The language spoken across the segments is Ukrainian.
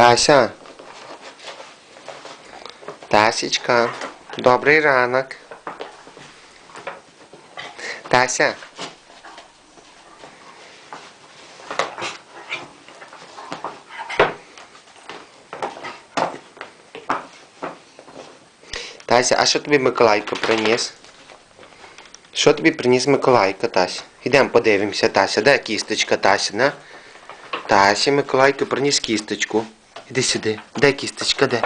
Тася. Тасічка. Добрий ранок. Тася. Тася, а що тобі Миколайко приніс? Що тобі приніс Миколайко, Тася? Ідемо подивимося, Тася. Де кісточка Тася, на? Тася, Миколайко приніс кісточку. Іди сюди. Де кісточка, де?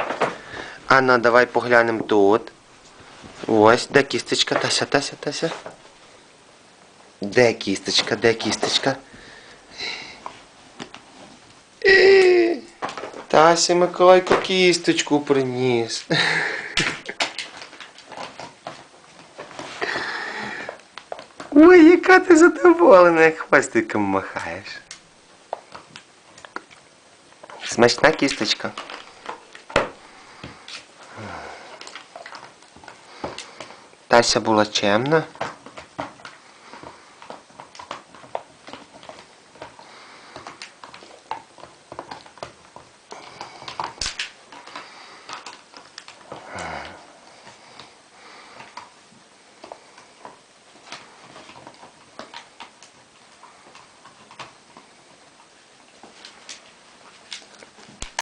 Анна, давай поглянемо тут. Ось, де кісточка, Тася, Тася, Тася. Де кісточка, де кісточка? Тася, Миколайко кісточку приніс. Ой, яка ти задоволена, як хвостиком махаєш. Смачна кісточка. Тася була чемна.